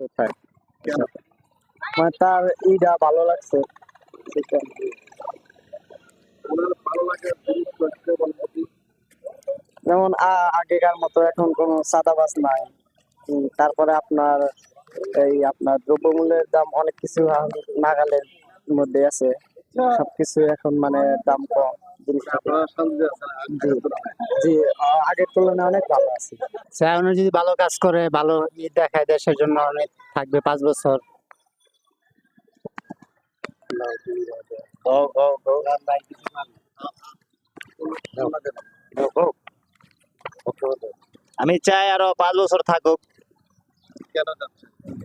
কোথায় মানে তার ইটা ভালো লাগছে। যেমন আগেকার মতো এখন কোনো সাদাবাস নাই। তারপরে আপনার এই আপনার দ্রব্যমূল্যের দাম অনেক কিছু নাগালের মধ্যে আছে। সবকিছু এখন মানে দাম কম। জি আগের তুলনায়। অনেক ভালো আছে। স্যার উনি যদি ভালো কাজ করে ভালো ই দেখায় দেশের জন্য অনেক থাকবে পাঁচ বছর। আমি চাই আরও পাঁচ বছর থাকুক।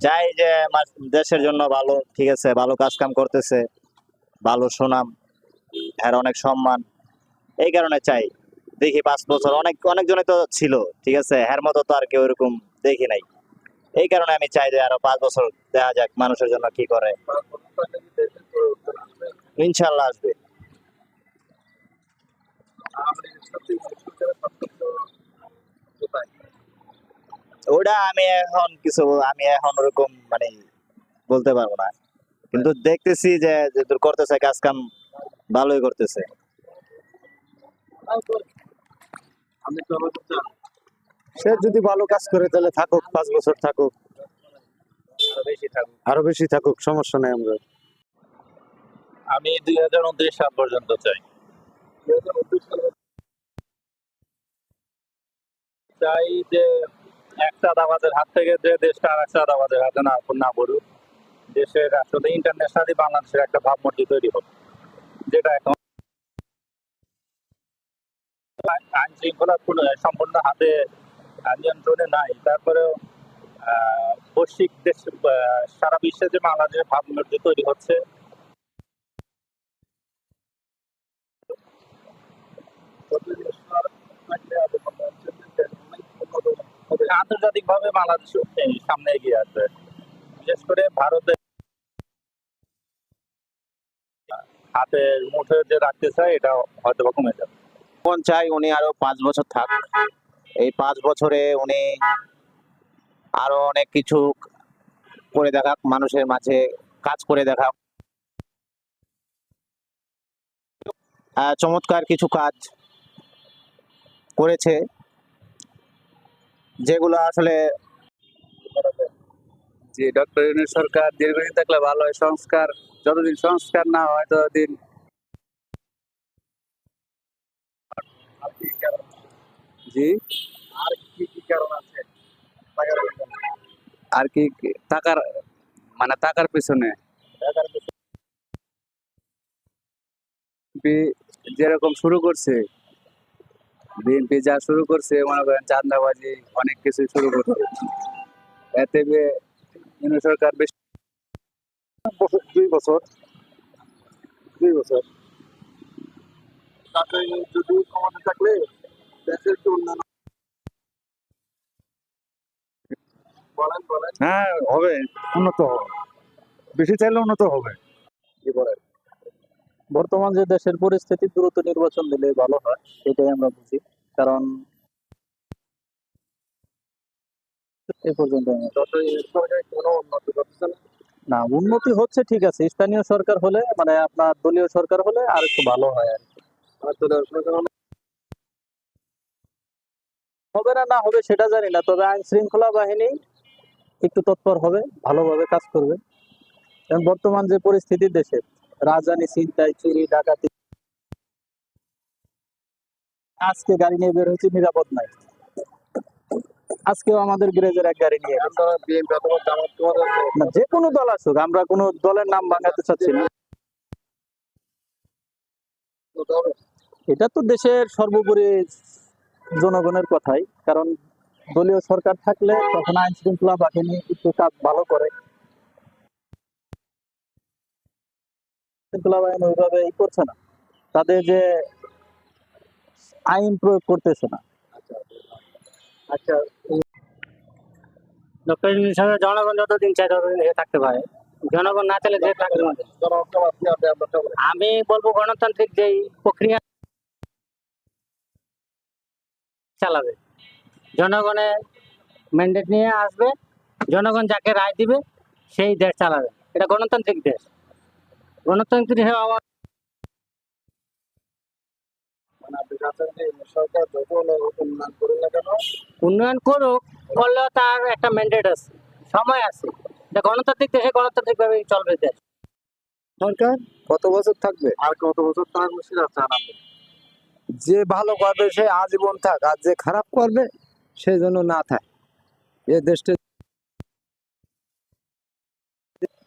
চাই যে আমার দেশের জন্য ভালো ঠিক আছে ভালো কাজ কাম করতেছে ভালো সুনাম এর অনেক সম্মান। এই কারণে চাই। দেখি পাঁচ বছর, অনেক অনেকজনে তো ছিল, ঠিক আছে? এর মতো তো আর কেউ এরকম দেখি নাই। এই কারণে আমি চাই যে আরও পাঁচ বছর দেখা যাক মানুষের জন্য কি করে। ইনশাল্লাহ আসবে। ওটা আমি এখন কিছু, আমি এখন ওরকম মানে বলতে পারব না। কিন্তু দেখতেছি যে করতেছে কাজ কাম ভালোই করতেছে। সে যদি ভালো কাজ করে তাহলে থাকুক, পাঁচ বছর থাকুক। আরও বেশি থাকুক, সমস্যা নেই আমরা। আমি দুই হাজার উনত্রিশ সাল পর্যন্ত চাই। চাই যে একটা হাত থেকে যে দেশটা আর একটা দাবাদের হাতে না না পড়ুক, দেশের আসলে ইন্টারন্যাশনালি বাংলাদেশের একটা ভাবমূর্তি তৈরি হোক, যেটা এখন আইন শৃঙ্খলা সম্পূর্ণ হাতে নিয়ন্ত্রণে নাই। তারপরেও বৈশ্বিক দেশ সারা বিশ্বে যে বাংলাদেশের ভাবমূর্তি তৈরি হচ্ছে আন্তর্জাতিক ভাবে বাংলাদেশ সামনে এগিয়ে আসবে। বিশেষ করে ভারতে হাতের মুঠে যে রাখতে চায় এটা হয়তো কমে যাবে। কোন চাই উনি আরও পাঁচ বছর থাক। এই পাঁচ বছরে উনি আরও অনেক কিছু করে দেখাক, মানুষের মাঝে কাজ করে দেখাক। চমৎকার কিছু কাজ করেছে, যেগুলো আসলে যে ডক্টর সরকার দীর্ঘদিন থাকলে ভালো হয়। সংস্কার, যতদিন সংস্কার না হয়, ততদিন জি। আর কি কি কারণ আছে? টাকার আর কি কি- টাকার মানে টাকার পিছনে। বিএনপি যেরকম শুরু করছে। বিএনপি যা শুরু করছে মনে করেন চান্দাবাজি অনেক কিছু শুরু করছে। এতে ইউনূস সরকার বেশি দুই বছর দুই বছর। তাতে যদি ক্ষমতা হ্যাঁ হবে। উন্নত হবে। বেশি চাইলে উন্নত হবে। কি বলেন? বর্তমান যে দেশের পরিস্থিতি দ্রুত নির্বাচন দিলে ভালো হয় এটাই আমরা বুঝি। কারণ এ পর্যন্ত না। না উন্নতি হচ্ছে ঠিক আছে। স্থানীয় সরকার হলে মানে আপনার দলীয় সরকার হলে আর একটু ভালো হয় আর হবে না না হবে সেটা জানি না। তবে আইন শৃঙ্খলা বাহিনী একটু তৎপর হবে ভালোভাবে কাজ করবে। কারণ বর্তমান যে পরিস্থিতি দেশে রাজধানী ছিনতাই চুরি ডাকাতি আজকে গাড়ি নিয়ে বের হয়েছে নিরাপদ নাই। আজকেও আমাদের গ্রেজের এক গাড়ি নিয়ে যে কোনো দল আসুক আমরা কোনো দলের নাম ভাঙাতে চাচ্ছি না। এটা তো দেশের সর্বোপরি জনগণের কথাই কারণ দলীয় সরকার থাকলে তখন আইন শৃঙ্খলা বাহিনী একটু কাজ ভালো করে। শৃঙ্খলা বাহিনী ওইভাবে ই করছে না। তাদের যে আইন প্রয়োগ করতেছে না। আচ্ছা যতদিন চাই থাকতে পারে, জনগণ না যে আমি বলব গণতান্ত্রিক যেই প্রক্রিয়া চালাবে। জনগণের ম্যান্ডেট নিয়ে আসবে জনগণ যাকে রায় দিবে সেই দেশ চালাবে। এটা গণতান্ত্রিক দেশ। গণতান্ত্রিক দেশে আমার মানে উন্নয়ন করুন না কেন? উন্নয়ন করুক করলেও তার একটা ম্যান্ডেট আছে সময় আছে। এটা গণতান্ত্রিক দেশে গণতান্ত্রিক ভাবে চলবে দেশ। সরকার কত বছর থাকবে? আর কত বছর তার সেটা আপনি? যে ভালো করবে সে আজীবন থাক আর যে খারাপ করবে সে জন্য না থাকে। এ দেশটা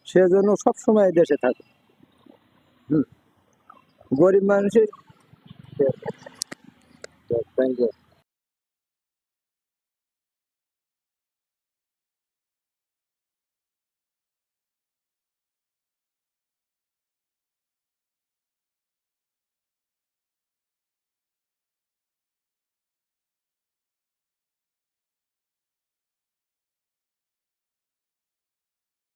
সেজন্য সবসময় দেশে থাকে। হুম। গরিব মানুষের থ্যাংক ইউ